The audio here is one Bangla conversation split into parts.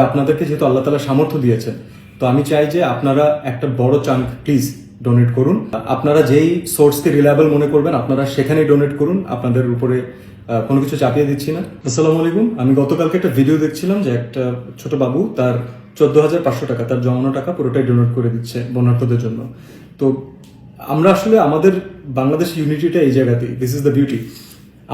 আপনাদেরকে যেহেতু আল্লাহ তালা সামর্থ্য দিয়েছেন, তো আমি চাই যে আপনারা একটা বড় চাঙ্ক প্লিজ ডোনেট করুন। আপনারা যেই সোর্সকে রিলায়েবল মনে করবেন, আপনারা সেখানেই ডোনেট করুন, আপনাদের উপরে কোনো কিছু চাপিয়ে দিচ্ছি না। আসসালামু আলাইকুম, আমি গতকালকে একটা ভিডিও দেখছিলাম যে একটা ছোট বাবু তার চোদ্দ হাজার পাঁচশো টাকা, তার জমানো টাকা পুরোটাই ডোনেট করে দিচ্ছে বন্যার্থদের জন্য। তো আমরা আসলে আমাদের বাংলাদেশ ইউনিটিটা এই জায়গাতেই দিস ইজ দ্য বিউটি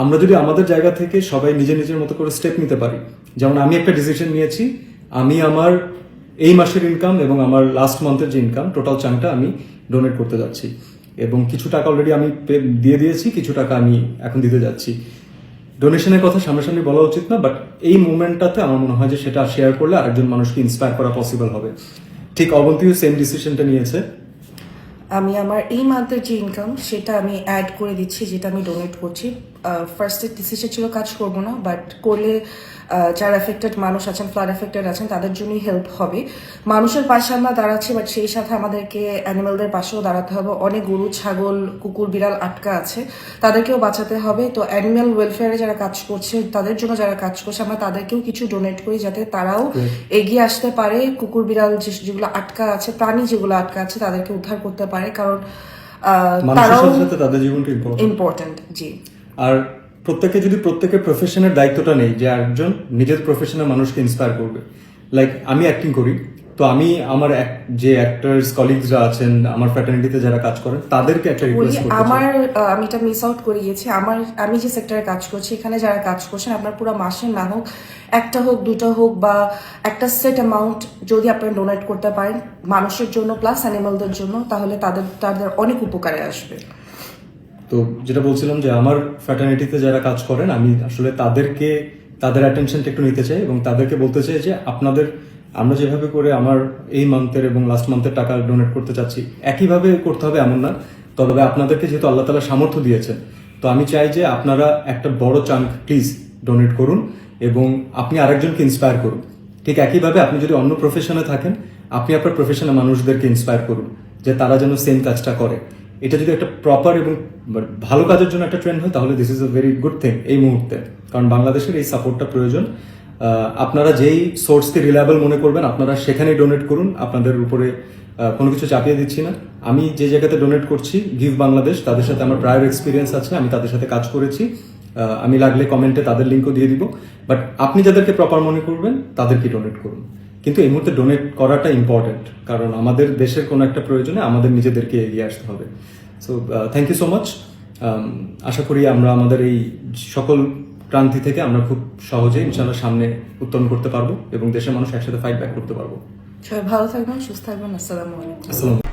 আমরা যদি আমাদের জায়গা থেকে সবাই নিজের নিজের মতো করে স্টেপ নিতে পারি, যেমন আমি একটা ডিসিশন নিয়েছি আমি আমার এই মাসের ইনকাম এবং আমার লাস্ট মান্থের যে ইনকাম টোটাল চাংটা আমি ডোনেট করতে যাচ্ছি। এবং কিছু টাকা অলরেডি আমি দিয়ে দিয়েছি, কিছু টাকা আমি এখন দিতে যাচ্ছি। ডোনেশনের কথা সামনাসামনি বলা উচিত না বাট এই মুভমেন্টটাতে আমার মনে হয় যে সেটা শেয়ার করলে আরেকজন মানুষকে ইন্সপায়ার করা পসিবল হবে। ঠিক অবন্তীও সেম ডিসিশনটা নিয়েছে। আমি আমার এই মান্থের যে ইনকাম সেটা আমি অ্যাড করে দিচ্ছি, যেটা আমি ডোনেট করছি। ফার্স্টের ডিসিশন ছিল কাজ করব না বাট করলে যারা এফেক্টেড মানুষ আছেন ফ্লাড এফেক্টেড আছেন তাদের জন্যই হেল্প হবে। মানুষের পাশে আমরা দাঁড়াচ্ছি বাট সেই সাথে আমাদেরকে অ্যানিমেলদের পাশেও দাঁড়াতে হবে। অনেক গরু ছাগল কুকুর বিড়াল আটকা আছে তাদেরকেও বাঁচাতে হবে। তো অ্যানিমেল ওয়েলফেয়ারে যারা কাজ করছে তাদের জন্য যারা কাজ করছে আমরা তাদেরকেও কিছু ডোনেট করি যাতে তারাও এগিয়ে আসতে পারে। কুকুর বিড়াল যেগুলো আটকা আছে প্রাণী যেগুলো আটকা আছে তাদেরকে উদ্ধার করতে পারে কারণ তারাও ইম্পর্টেন্ট জি। আর প্রত্যেকে যদি প্রত্যেকের প্রফেশনের দায়িত্বটা নেই যে একজন নিজের প্রফেশনের মানুষকে ইন্সপায়ার করবে। লাইক আমি অ্যাক্টিং করি তো আমি আমার যে অ্যাক্টার্স কলিগসরা আছেন আমার ফ্র্যাটার্নিটিতে যারা কাজ করেন তাদেরকে একটা রিকোয়েস্ট করতে। আমার আমি এটা মিস আউট করে গিয়েছি। আমার আমি যে সেক্টরে কাজ করছি এখানে যারা কাজ করছেন আপনার পুরো মাসে না হোক একটা হোক দুটো হোক বা একটা সেট অ্যামাউন্ট যদি আপনারা ডোনেট করতে পারেন মানুষের জন্য প্লাস অ্যানিমালদের জন্য তাহলে তাদের তাদের অনেক উপকারে আসবে। তো যেটা বলছিলাম যে আমার ফ্র্যাটার্নিটিতে যারা কাজ করেন, আমি আসলে তাদেরকে, তাদের অ্যাটেনশনটা একটু নিতে চাই এবং তাদেরকে বলতে চাই যে আপনাদের, আমরা যেভাবে করে আমার এই মান্থের এবং লাস্ট মান্থের টাকা ডোনেট করতে চাচ্ছি, একইভাবে করতে হবে এমন না। তবে আপনাদেরকে যেহেতু আল্লাহ তালা সামর্থ্য দিয়েছেন, তো আমি চাই যে আপনারা একটা বড় চাঙ্ক প্লিজ ডোনেট করুন এবং আপনি আরেকজনকে ইন্সপায়ার করুন। ঠিক একইভাবে আপনি যদি অন্য প্রফেশনে থাকেন, আপনি আপনার প্রফেশনে মানুষদেরকে ইন্সপায়ার করুন, যে তারা যেন সেম কাজটা করে। এটা যদি একটা প্রপার এবং ভালো কাজের জন্য একটা ট্রেন্ড হয়, তাহলে this is a very good thing এই মুহূর্তে। কারণ বাংলাদেশের এই সাপোর্টটা প্রয়োজন। আপনারা যেই সোর্সকে রিলায়েবল মনে করবেন, আপনারা সেখানেই ডোনেট করুন। আপনাদের উপরে কোনো কিছু চাপিয়ে দিচ্ছি না। আমি যে জায়গাতে ডোনেট করছি গিভ বাংলাদেশ তাদের সাথে আমার প্রায়র এক্সপিরিয়েন্স আছে, আমি তাদের সাথে কাজ করেছি। আমি লাগলে কমেন্টে তাদের লিঙ্কও দিয়ে দিব। বাট আপনি যাদেরকে প্রপার মনে করবেন তাদেরকে ডোনেট করুন। কিন্তু এই মুহূর্তে ডোনেট করাটা ইম্পর্টেন্ট কারণ আমাদের দেশের কোনো একটা প্রয়োজনে আমাদের নিজেদেরকে এগিয়ে আসতে হবে। So thank you so much আশা করি আমরা আমাদের এই সকল ক্রান্তি থেকে আমরা খুব সহজেই ইনশাল্লাহ সামনে উত্তরণ করতে পারব এবং দেশের মানুষ একসাথে ফাইট ব্যাক করতে পারব। সবাই ভালো থাকবেন সুস্থ থাকবেন। আসসালামু আলাইকুম। আসসালাম